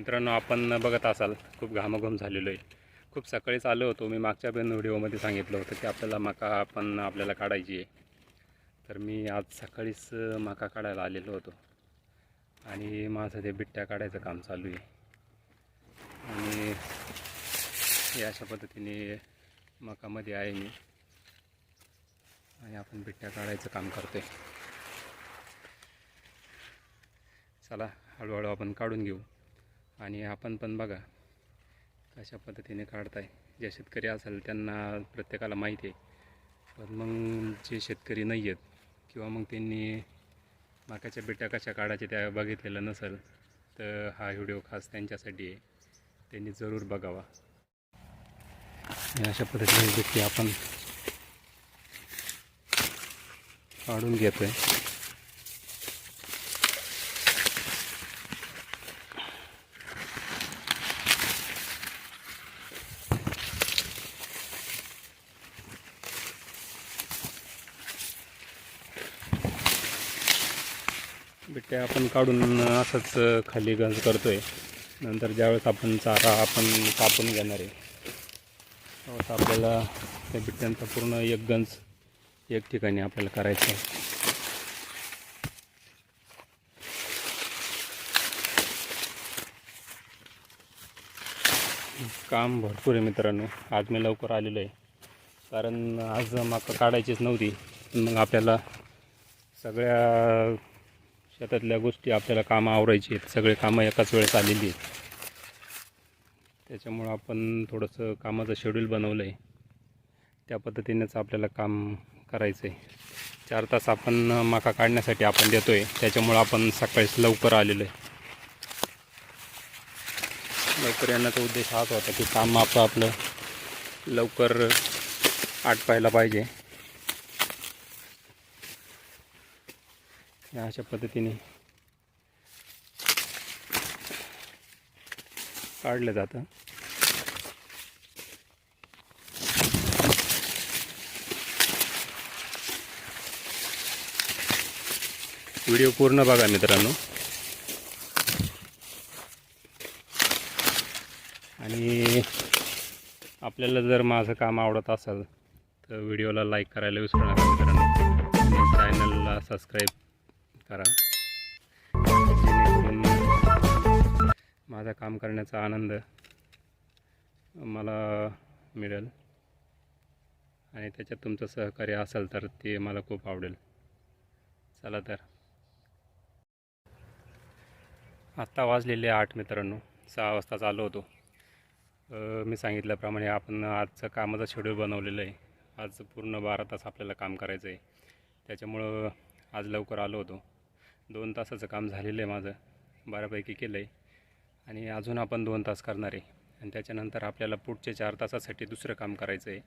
मित्रांनो आपण बघत असाल खूप घामाघूम झालेलो आहे खूप सकाळीच आलो होतो. मी मागच्या पण व्हिडिओमध्ये सांगितलं होतं की आपल्याला मका आपण आपल्याला काढायची आहे. तर मी आज सकाळीच मका काढायला आलेलो होतो. आणि माझं ते बिट्ट्या काढायचं काम चालू आहे. आणि हे अशा पद्धतीने मकामध्ये आहे मी. आणि आपण बिट्ट्या काढायचं काम करतो आहे चला हळूहळू आपण काढून घेऊ. आणि आपण पण बघा कशा पद्धतीने काढताय. जे शेतकरी असेल त्यांना प्रत्येकाला माहिती आहे. पण मग जे शेतकरी नाही आहेत किंवा मग त्यांनी मकाच्या बिट्या कशा काढायच्या त्या बघितलेलं नसेल तर हा व्हिडिओ खास त्यांच्यासाठी आहे. त्यांनी जरूर बघावा. अशा पद्धतीने बिट्टी आपण काढून घेतो आहे बिट्ट्या आपण काढून असंच खाली गंज करतो आहे नंतर ज्यावेळेस आपण चारा आपण कापून घेणार आहे त्यावेळेस आपल्याला त्या बिट्ट्यांचा पूर्ण एक गंज एक ठिकाणी आपल्याला करायचं आहे. काम भरपूर आहे मित्रांनो. आज मी लवकर आलेलो आहे. कारण आज मका काढायचीच नव्हती. पण मग आपल्याला सगळ्या शेतातल्या गोष्टी आपल्याला कामं आवरायची आहेत. सगळे कामं एकाच वेळेस आलेली आहेत. त्याच्यामुळं आपण थोडंसं कामाचं शेड्यूल बनवलं आहे त्या पद्धतीनेच आपल्याला काम करायचं आहे चार तास आपण मका काढण्यासाठी आपण देतो आहे त्याच्यामुळं आपण सकाळीच लवकर आलेलो आहे. लवकर येण्याचा उद्देश हाच होता की काम आपलं आपलं लवकर आटपायला पाहिजे. या अशा पद्धतीने काढलं जातं. व्हिडिओ पूर्ण बघा मित्रांनो. आणि आपल्याला जर माझं काम आवडत असेल तर व्हिडिओला लाईक करायला विसरू नका मित्रांनो. चॅनलला सबस्क्राईब करा. जेणेकरून माझा काम करण्याचा आनंद मला मिळेल. आणि त्याच्यात तुमचं सहकार्य असेल तर ते मला खूप आवडेल. चला तर. आत्ता वाजलेले आठ मित्रांनो. सहा वाजता चालू होतो. मी सांगितल्याप्रमाणे आपण आजचं कामाचं शेड्यूल बनवलेलं आहे. आज पूर्ण बारा तास आपल्याला काम करायचं आहे. त्याच्यामुळं आज लवकर आलो होतो. दोन तासाचं काम झालेलं आहे माझं. बऱ्यापैकी केलं आहे आणि अजून आपण दोन तास करणार आहे. आणि त्याच्यानंतर आपल्याला पुढच्या चार तासासाठी दुसरं काम करायचं आहे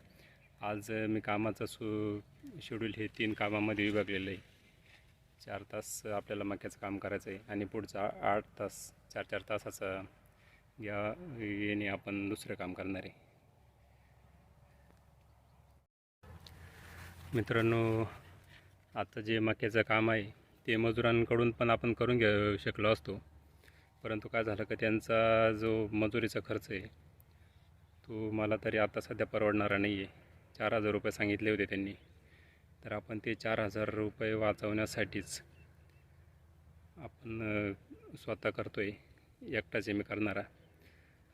आज मी कामाचं सु शेड्यूल हे तीन कामामध्ये विभागलेलं आहे. चार तास आपल्याला मक्याचं काम करायचं आहे आणि पुढचा आठ तास चार चार तासाचं या येणे आपण दुसरं काम करणार आहे. मित्रांनो आता जे मक्याचं काम आहे ते मजुरांकडून पण आपण करून घेऊ शकलो असतो. परंतु काय झालं का त्यांचा जो मजुरीचा खर्च आहे तो मला तरी आता सध्या परवडणारा नाही आहे चार हजार रुपये सांगितले होते त्यांनी. तर आपण ते चार हजार रुपये वाचवण्यासाठीच आपण स्वतः करतो आहे एकटाच आहे मी करणारा.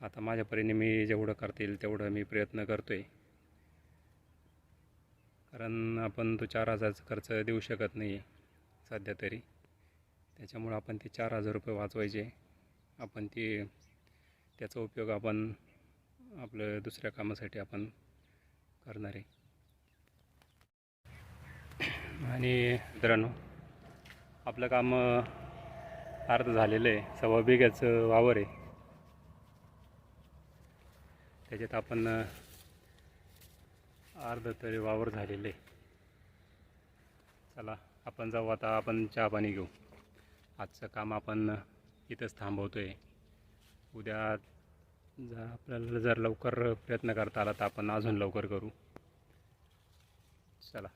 आता माझ्या परीने मी जेवढं करता येईल तेवढं मी प्रयत्न करतो आहे कारण आपण तो चार हजारचा खर्च देऊ शकत नाही आहे सध्या तरी. त्याच्यामुळं आपण ते चार हजार रुपये वाचवायचे. आपण ते त्याचा उपयोग आपण आपलं दुसऱ्या कामासाठी आपण करणार आहे. आणि मित्रांनो आपलं काम अर्ध झालेलं आहे. सव्वा बिघ्याचं वावर आहे. त्याच्यात आपण अर्ध तरी वावर झालेलं आहे. चला. आपण जाऊ आता आपण चहा पाणी घेऊ. आजचं काम आपण इथंच थांबवतो आहे उद्या जर आपल्याला जर लवकर प्रयत्न करता आला तर आपण अजून लवकर करू. चला.